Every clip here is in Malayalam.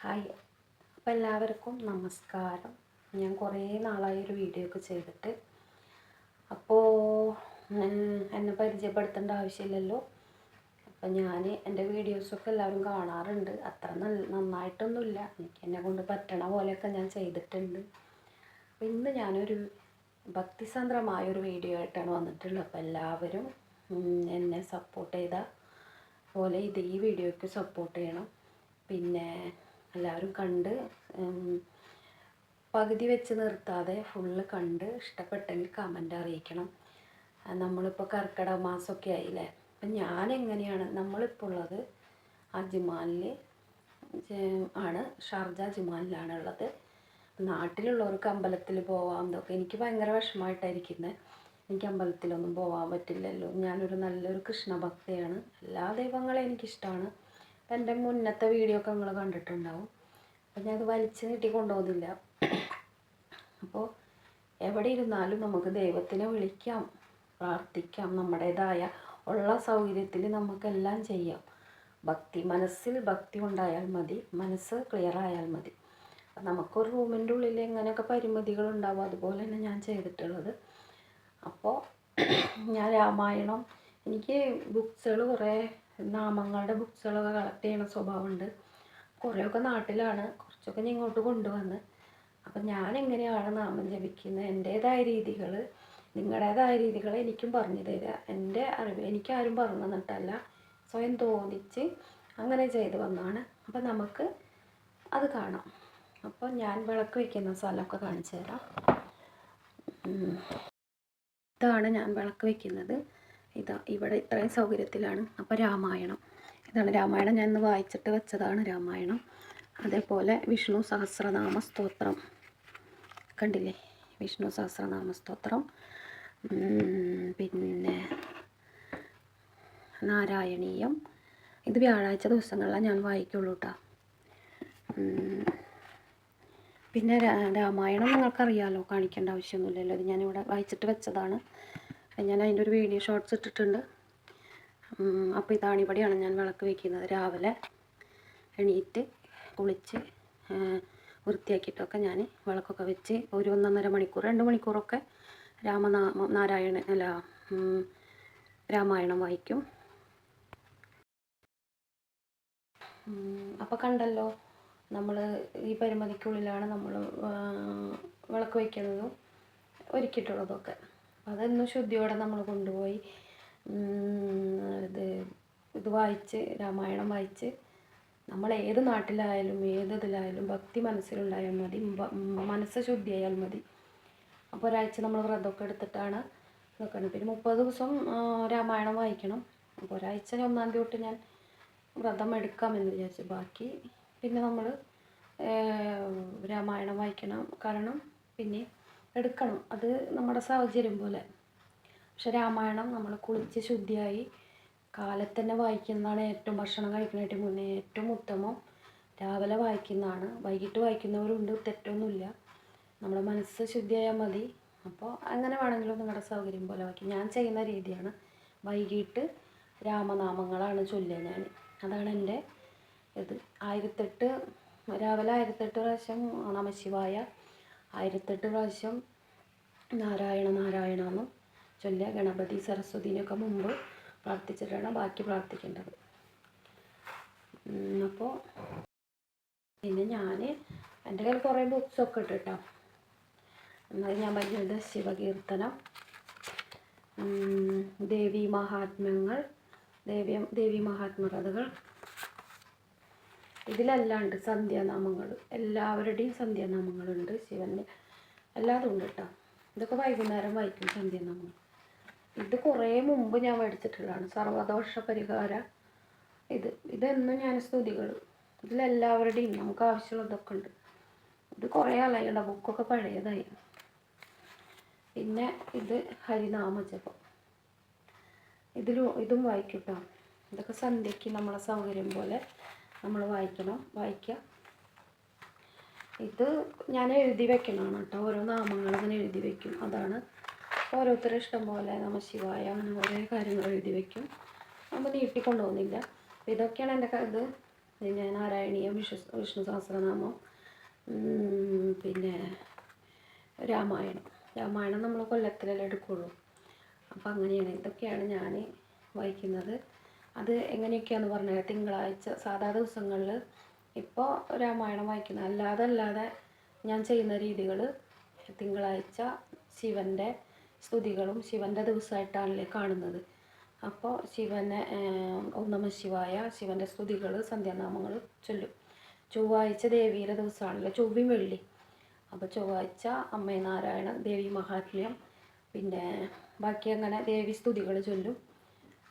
ഹായ്. അപ്പോൾ എല്ലാവർക്കും നമസ്കാരം. ഞാൻ കുറേ നാളായി ഒരു വീഡിയോ ഒക്കെ ചെയ്തിട്ട്. അപ്പോൾ എന്നെ പരിചയപ്പെടുത്തേണ്ട ആവശ്യമില്ലല്ലോ. അപ്പം ഞാൻ എന്റെ വീഡിയോസൊക്കെ എല്ലാവരും കാണാറുണ്ട്. അത്ര നന്നായിട്ടൊന്നുമില്ല. എനിക്ക് എന്നെ കൊണ്ട് പറ്റണ പോലെയൊക്കെ ഞാൻ ചെയ്തിട്ടുണ്ട്. അപ്പോൾ ഇന്ന് ഞാനൊരു ഭക്തിസാന്ദ്രമായൊരു വീഡിയോ ആയിട്ടാണ് വന്നിട്ടുള്ളത്. അപ്പോൾ എല്ലാവരും എന്നെ സപ്പോർട്ട് ചെയ്ത പോലെ ഇത് ഈ വീഡിയോയ്ക്ക് സപ്പോർട്ട് ചെയ്യണം. പിന്നെ എല്ലാവരും കണ്ട് പകുതി വെച്ച് നിർത്താതെ ഫുള്ള് കണ്ട് ഇഷ്ടപ്പെട്ടെങ്കിൽ കമന്റ് അറിയിക്കണം. നമ്മളിപ്പോൾ കർക്കിടക മാസമൊക്കെ ആയില്ലേ? അപ്പം ഞാൻ എങ്ങനെയാണ് നമ്മളിപ്പോൾ ഉള്ളത് അജ്മാനിൽ ആണ് ഷാർജ അജ്മാനിലാണ് ഉള്ളത്. നാട്ടിലുള്ളവർക്ക് അമ്പലത്തിൽ പോവാം ഇതൊക്കെ എനിക്ക് ഭയങ്കര വിഷമമായിട്ടായിരിക്കുന്നത് എനിക്ക് അമ്പലത്തിലൊന്നും പോകാൻ പറ്റില്ലല്ലോ. ഞാനൊരു നല്ലൊരു കൃഷ്ണഭക്തയാണ്. എല്ലാ ദൈവങ്ങളെയും എനിക്കിഷ്ടമാണ് അപ്പം എന്റെ മുന്നത്തെ വീഡിയോ ഒക്കെ നിങ്ങൾ കണ്ടിട്ടുണ്ടാവും. അപ്പം ഞാൻ അത് വലിച്ചു നീട്ടി കൊണ്ടുപോകുന്നില്ല. അപ്പോൾ എവിടെ ഇരുന്നാലും നമുക്ക് ദൈവത്തിനെ വിളിക്കാം പ്രാർത്ഥിക്കാം നമ്മുടേതായ ഉള്ള സൗകര്യത്തിൽ നമുക്കെല്ലാം ചെയ്യാം. ഭക്തി മനസ്സിൽ ഭക്തി ഉണ്ടായാൽ മതി മനസ്സ് ക്ലിയർ ആയാൽ മതി. നമുക്കൊരു റൂമിന്റെ ഉള്ളിൽ എങ്ങനെയൊക്കെ പരിമിതികൾ ഉണ്ടാവും അതുപോലെ തന്നെ ഞാൻ ചെയ്തിട്ടുള്ളത്. അപ്പോൾ ഞാൻ രാമായണം എനിക്ക് ബുക്സുകൾ കുറേ നാമങ്ങളുടെ ബുക്സുകളൊക്കെ കളക്ട് ചെയ്യണ സ്വഭാവമുണ്ട്. കുറേയൊക്കെ നാട്ടിലാണ്. കുറച്ചൊക്കെ ഞാൻ ഇങ്ങോട്ട് കൊണ്ടുവന്ന്. അപ്പം ഞാൻ എങ്ങനെയാണ് നാമം ജപിക്കുന്നത് എന്റേതായ രീതികൾ നിങ്ങളുടേതായ രീതികൾ എനിക്കും പറഞ്ഞു തരിക എന്റെ അറിവ് എനിക്കാരും പറഞ്ഞു തന്നിട്ടല്ല. സ്വയം തോന്നിച്ച് അങ്ങനെ ചെയ്ത് വന്നാണ്. അപ്പം നമുക്ക് അത് കാണാം. അപ്പോൾ ഞാൻ വിളക്ക് വയ്ക്കുന്ന സ്ഥലമൊക്കെ കാണിച്ചു തരാം. ഇതാണ് ഞാൻ വിളക്ക് വയ്ക്കുന്നത്. ഇതാ ഇവിടെ ഇത്രയും സൗകര്യത്തിലാണ്. അപ്പോൾ രാമായണം. ഇതാണ് രാമായണം. ഞാൻ ഇന്ന് വായിച്ചിട്ട് വെച്ചതാണ് രാമായണം. അതേപോലെ വിഷ്ണു സഹസ്രനാമ സ്തോത്രം. കണ്ടില്ലേ? വിഷ്ണു സഹസ്രനാമ സ്തോത്രം. പിന്നെ നാരായണീയം. ഇത് വ്യാഴാഴ്ച ദിവസങ്ങളിലാണ് ഞാൻ വായിക്കുള്ളൂ കേട്ടോ പിന്നെ രാമായണം നിങ്ങൾക്കറിയാലോ? കാണിക്കേണ്ട ആവശ്യമൊന്നുമില്ലല്ലോ. ഇത് ഞാനിവിടെ വായിച്ചിട്ട് വെച്ചതാണ്. ഞാൻ അതിന്റെ ഒരു വീഡിയോ ഷോർട്സ് ഇട്ടിട്ടുണ്ട്. അപ്പോൾ ഇതാണ് ഇവിടെയാണ് ഞാൻ വിളക്ക് വയ്ക്കുന്നത്. രാവിലെ എണീറ്റ് കുളിച്ച് വൃത്തിയാക്കിയിട്ടൊക്കെ ഞാൻ വിളക്കൊക്കെ വെച്ച് ഒരു ഒന്നൊന്നര മണിക്കൂർ രണ്ട് മണിക്കൂറൊക്കെ രാമനാമ നാരായണ അല്ല രാമായണം വായിക്കും. അപ്പോൾ കണ്ടല്ലോ നമ്മൾ ഈ പരിമിതിക്കുള്ളിലാണ് നമ്മൾ വിളക്ക് വയ്ക്കുന്നതും. ഒരുക്കിയിട്ടുള്ളതൊക്കെ. അതൊന്നും ശുദ്ധിയോടെ നമ്മൾ കൊണ്ടുപോയി. ഇത് ഇത് വായിച്ച് രാമായണം വായിച്ച്. നമ്മൾ ഏത് നാട്ടിലായാലും ഏത് ഇതിലായാലും ഭക്തി മനസ്സിലുണ്ടായാൽ മതി മനസ്സ് ശുദ്ധിയായാൽ മതി. അപ്പോൾ ഒരാഴ്ച നമ്മൾ വ്രതമൊക്കെ എടുത്തിട്ടാണ് നിൽക്കുന്നത് പിന്നെ മുപ്പത് ദിവസം രാമായണം വായിക്കണം. അപ്പോൾ ഒരാഴ്ച ഒന്നാം തീയതി തൊട്ട് ഞാൻ വ്രതം എടുക്കാമെന്ന് വിചാരിച്ചു. ബാക്കി പിന്നെ നമ്മൾ രാമായണം വായിക്കണം. കാരണം പിന്നെ എടുക്കണം. അത് നമ്മുടെ സാഹചര്യം പോലെ. പക്ഷെ രാമായണം നമ്മൾ കുളിച്ച് ശുദ്ധിയായി കാലത്ത് തന്നെ വായിക്കുന്നതാണ് ഏറ്റവും ഭക്ഷണം കഴിക്കുന്നതിന് മുന്നേ ഏറ്റവും ഉത്തമം. രാവിലെ വായിക്കുന്നതാണ്. വൈകിട്ട് വായിക്കുന്നവരുണ്ട് തെറ്റൊന്നുമില്ല. നമ്മുടെ മനസ്സ് ശുദ്ധിയായാൽ മതി. അപ്പോൾ അങ്ങനെ വേണമെങ്കിലും നിങ്ങളുടെ സൗകര്യം പോലെ വായിക്കും. ഞാൻ ചെയ്യുന്ന രീതിയാണ്. വൈകിട്ട് രാമനാമങ്ങളാണ് ചൊല്ലുക ഞാൻ. അതാണ് എന്റെ ഇത്. ആയിരത്തെട്ട് രാവിലെ ആയിരത്തെട്ട് പ്രാവശ്യം നമശിവായ ആയിരത്തെട്ട് പ്രാവശ്യം നാരായണ നാരായണ എന്ന് ചൊല്ലുക ഗണപതി സരസ്വതിനൊക്കെ മുമ്പ് പ്രാർത്ഥിച്ചിട്ടാണ് ബാക്കി പ്രാർത്ഥിക്കേണ്ടത്. അപ്പോൾ പിന്നെ ഞാൻ എന്റെ കയ്യിൽ കുറേ ബുക്സൊക്കെ ഇട്ട് കേട്ടോ എന്നാൽ ഞാൻ പറഞ്ഞത് ശിവകീർത്തനം ദേവി മഹാത്മ്യങ്ങൾ ദേവി ദേവി മഹാത്മകഥകൾ ഇതിലെല്ലാം ഉണ്ട് സന്ധ്യാനാമങ്ങൾ. എല്ലാവരുടെയും സന്ധ്യാനാമങ്ങളുണ്ട് ശിവന്റെ. എല്ലാതും ഉണ്ട് കേട്ടോ. ഇതൊക്കെ വൈകുന്നേരം വായിക്കും സന്ധ്യാനാമങ്ങൾ. ഇത് കുറേ മുമ്പ് ഞാൻ മേടിച്ചിട്ടുള്ളതാണ് സർവദോഷ പരിഹാര ഇത്. ഇതെന്നും ഞാൻ സ്തുതികൾ ഇതിലെല്ലാവരുടെയും നമുക്ക് ആവശ്യമുള്ളതൊക്കെ ഉണ്ട്. ഇത് കുറേ ആളായില്ല ബുക്കൊക്കെ പഴയതായി. പിന്നെ ഇത് ഹരിനാമജപം ഇതിലും ഇതും വായിക്കും കേട്ടോ. ഇതൊക്കെ സന്ധ്യയ്ക്ക് നമ്മളെ സൗകര്യം പോലെ നമ്മൾ വായിക്കണം വായിക്കുക ഇത് ഞാൻ എഴുതി വെക്കണമാണ് കേട്ടോ. ഓരോ നാമങ്ങൾ ഇങ്ങനെ എഴുതി വെക്കും. അതാണ് ഓരോരുത്തരും ഇഷ്ടം പോലെ നമ ശിവായ അങ്ങനെ ഓരോ കാര്യങ്ങൾ എഴുതി വെക്കും. നമ്മൾ നീട്ടിക്കൊണ്ടുപോകുന്നില്ല. അപ്പോൾ ഇതൊക്കെയാണ് എന്റെ ഇത്. പിന്നെ നാരായണീയം വിഷ്ണു വിഷ്ണു സഹസ്രനാമം പിന്നെ രാമായണം. രാമായണം നമ്മൾ കൊല്ലത്തിലല്ലേ എടുക്കുള്ളൂ. അപ്പം അങ്ങനെയാണ്. ഇതൊക്കെയാണ് ഞാൻ വായിക്കുന്നത്. അത് എങ്ങനെയൊക്കെയാണെന്ന് പറഞ്ഞാൽ തിങ്കളാഴ്ച സാധാ ദിവസങ്ങളിൽ ഇപ്പോൾ രാമായണം വായിക്കുന്നത് അല്ലാതെ അല്ലാതെ ഞാൻ ചെയ്യുന്ന രീതികൾ തിങ്കളാഴ്ച ശിവന്റെ സ്തുതികളും ശിവന്റെ ദിവസമായിട്ടാണല്ലേ കാണുന്നത്. അപ്പോൾ ശിവനെ ഓം നമ ശിവായ ശിവന്റെ സ്തുതികൾ സന്ധ്യാനാമങ്ങൾ ചൊല്ലും. ചൊവ്വാഴ്ച ദേവിയുടെ ദിവസമാണല്ലോ ചൊവ്വയും വെള്ളി. അപ്പോൾ ചൊവ്വാഴ്ച അമ്മേ നാരായണ ദേവി മഹാത്മ്യം പിന്നെ ബാക്കി അങ്ങനെ ദേവി സ്തുതികൾ ചൊല്ലും.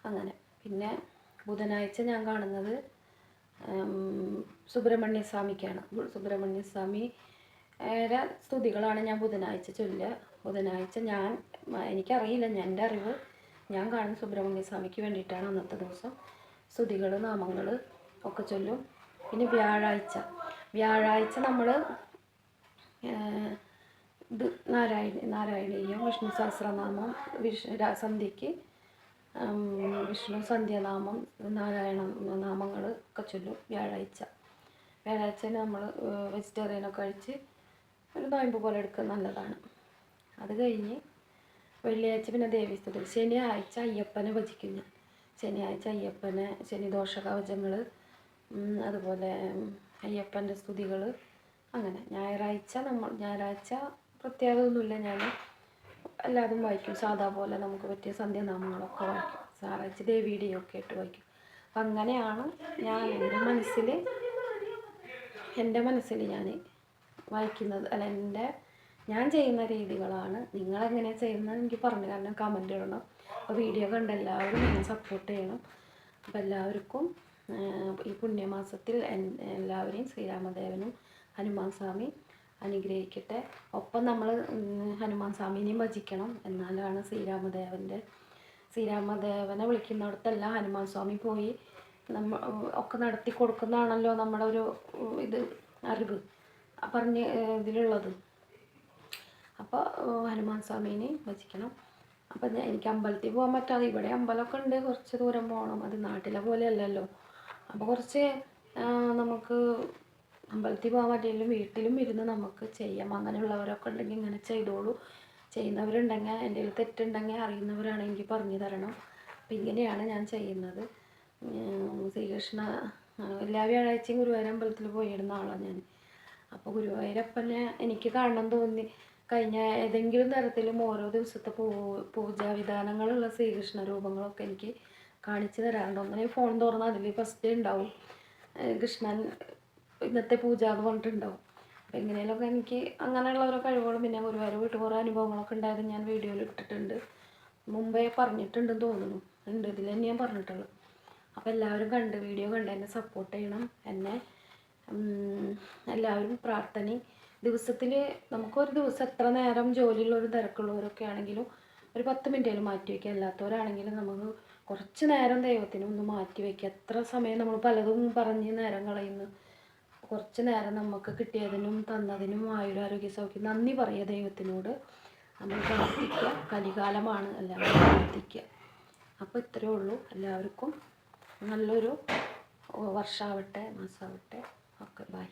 അങ്ങനെ. പിന്നെ ബുധനാഴ്ച ഞാൻ കാണുന്നത് സുബ്രഹ്മണ്യ സ്വാമിക്കാണ്. സുബ്രഹ്മണ്യ സ്വാമി സ്തുതികളാണ് ഞാൻ ബുധനാഴ്ച ചൊല്ലുക. ബുധനാഴ്ച ഞാൻ എനിക്കറിയില്ല ഞാൻ എന്റെ അറിവ് ഞാൻ കാണുന്ന സുബ്രഹ്മണ്യ സ്വാമിക്ക് വേണ്ടിയിട്ടാണ് അന്നത്തെ ദിവസം സ്തുതികൾ നാമങ്ങൾ ഒക്കെ ചൊല്ലും. പിന്നെ വ്യാഴാഴ്ച. വ്യാഴാഴ്ച നമ്മൾ ഇത് നാരായണ നാരായണീയം വിഷ്ണു സഹസ്രനാമം വിഷ്ണു രാ- സന്ധ്യയ്ക്ക് വിഷ്ണു സന്ധ്യാനാമം നാരായണ നാമങ്ങൾ ഒക്കെ ചൊല്ലും വ്യാഴാഴ്ച. വ്യാഴാഴ്ച നമ്മൾ വെജിറ്റേറിയൻ ഒക്കെ കഴിച്ച് ഒരു നോയമ്പ് പോലെ എടുക്കുന്നത് നല്ലതാണ്. അത് കഴിഞ്ഞ് വെള്ളിയാഴ്ച പിന്നെ ദേവീസ്തുതി ശനിയാഴ്ച അയ്യപ്പനെ ഭജിക്കും ഞാൻ. ശനിയാഴ്ച അയ്യപ്പനെ ശനിദോഷ കവചങ്ങൾ അതുപോലെ അയ്യപ്പന്റെ സ്തുതികൾ അങ്ങനെ. ഞായറാഴ്ച നമ്മൾ ഞായറാഴ്ച പ്രത്യേകത ഒന്നുമില്ല ഞാൻ എല്ലാതും വായിക്കും. സാധാ പോലെ നമുക്ക് പറ്റിയ സന്ധ്യാനാമങ്ങളൊക്കെ വായിക്കും. ഞായറാഴ്ച ദേവിയുടെയും ഒക്കെ ആയിട്ട് വായിക്കും. അപ്പം അങ്ങനെയാണ് ഞാൻ എന്റെ മനസ്സിൽ എന്റെ മനസ്സിൽ ഞാൻ വായിക്കുന്നത്. അല്ല എന്റെ ഞാൻ ചെയ്യുന്ന രീതികളാണ് നിങ്ങളെങ്ങനെയാണ് ചെയ്യുന്നത് എനിക്ക് പറഞ്ഞു കാരണം കമന്റ് ഇടണം. അപ്പോൾ വീഡിയോ കണ്ട് എല്ലാവരും എന്നെ സപ്പോർട്ട് ചെയ്യണം. അപ്പോൾ എല്ലാവർക്കും ഈ പുണ്യമാസത്തിൽ എല്ലാവരെയും ശ്രീരാമദേവനും ഹനുമാൻ സ്വാമി അനുഗ്രഹിക്കട്ടെ. ഒപ്പം നമ്മൾ ഹനുമാൻ സ്വാമിനെയും ഭജിക്കണം. എന്നാലാണ് ശ്രീരാമദേവന്റെ ശ്രീരാമദേവനെ വിളിക്കുന്നിടത്തെല്ലാം ഹനുമാൻ സ്വാമി പോയി നമ്മ ഒക്കെ നടത്തി കൊടുക്കുന്നതാണല്ലോ നമ്മുടെ ഒരു ഇത് അറിവ്. പറഞ്ഞ് ഇതിലുള്ളത്. അപ്പോൾ ഹനുമാൻ സ്വാമീനെ ഭജിക്കണം. അപ്പം ഞാൻ എനിക്ക് അമ്പലത്തിൽ പോകാൻ പറ്റാതെ ഇവിടെ അമ്പലമൊക്കെ ഉണ്ട്. കുറച്ച് ദൂരം പോകണം. അത് നാട്ടിലെ പോലെ അല്ലല്ലോ അപ്പോൾ കുറച്ച് നമുക്ക് അമ്പലത്തിൽ പോകാൻ പറ്റിയില്ലെങ്കിലും വീട്ടിലും ഇരുന്ന് നമുക്ക് ചെയ്യാം. അങ്ങനെയുള്ളവരൊക്കെ ഉണ്ടെങ്കിൽ ഇങ്ങനെ ചെയ്തോളൂ. ചെയ്യുന്നവരുണ്ടെങ്കിൽ എന്റെ കയ്യിൽ തെറ്റുണ്ടെങ്കിൽ അറിയുന്നവരാണെങ്കിൽ പറഞ്ഞു തരണം. അപ്പം ഇങ്ങനെയാണ് ഞാൻ ചെയ്യുന്നത്. ശ്രീകൃഷ്ണ എല്ലാ വ്യാഴാഴ്ചയും ഗുരുവായൂർ അമ്പലത്തിൽ പോയിരുന്ന ആളാണ് ഞാൻ. അപ്പോൾ ഗുരുവായൂരപ്പനെ എനിക്ക് കാണണം തോന്നി. കഴിഞ്ഞ ഏതെങ്കിലും തരത്തിലും ഓരോ ദിവസത്തെ പൂ പൂജാ വിധാനങ്ങളുള്ള ശ്രീകൃഷ്ണ രൂപങ്ങളൊക്കെ എനിക്ക് കാണിച്ചു തരാറുണ്ട്. ഒന്നിനെ ഫോൺ തുറന്നാൽ അതിൽ ഫസ്റ്റ് ഉണ്ടാവും. കൃഷ്ണൻ ഇന്നത്തെ പൂജ എന്ന് പറഞ്ഞിട്ടുണ്ടാവും. അപ്പോൾ എങ്ങനെയൊക്കെ എനിക്ക് അങ്ങനെയുള്ള ഓരോ കഴിവുകളും പിന്നെ ഗുരുവായൂർ വീട്ടിൽ കുറേ അനുഭവങ്ങളൊക്കെ ഉണ്ടായത് ഞാൻ വീഡിയോയിൽ ഇട്ടിട്ടുണ്ട്. മുമ്പേ പറഞ്ഞിട്ടുണ്ടെന്ന് തോന്നുന്നു. ഉണ്ട് ഇതിൽ തന്നെ ഞാൻ പറഞ്ഞിട്ടുള്ളൂ. അപ്പോൾ എല്ലാവരും കണ്ട് വീഡിയോ കണ്ട് എന്നെ സപ്പോർട്ട് ചെയ്യണം. എന്നെ എല്ലാവരും പ്രാർത്ഥനയും ദിവസത്തിൽ നമുക്കൊരു ദിവസം എത്ര നേരം ജോലിയുള്ളവരും തിരക്കുള്ളവരൊക്കെ ആണെങ്കിലും ഒരു പത്ത് മിനിറ്റേലും മാറ്റി വയ്ക്കുക അല്ലാത്തവരാണെങ്കിലും നമുക്ക് കുറച്ച് നേരം ദൈവത്തിന് ഒന്ന് മാറ്റി വയ്ക്കുക എത്ര സമയം നമ്മൾ പലതും പറഞ്ഞ് നേരം കളയുന്നു. കുറച്ച് നേരം നമുക്ക് കിട്ടിയതിനും തന്നതിനും ആയുരാരോഗ്യ സൗഖ്യം. നന്ദി പറയുക ദൈവത്തിനോട്. നമ്മൾ പ്രാർത്ഥിക്കുക. കലികാലമാണ്. എല്ലാവരും പ്രാർത്ഥിക്കുക. അപ്പോൾ ഇത്രയേ ഉള്ളൂ. എല്ലാവർക്കും നല്ലൊരു വർഷാവട്ടെ മാസമാവട്ടെ ഓക്കെ ബൈ.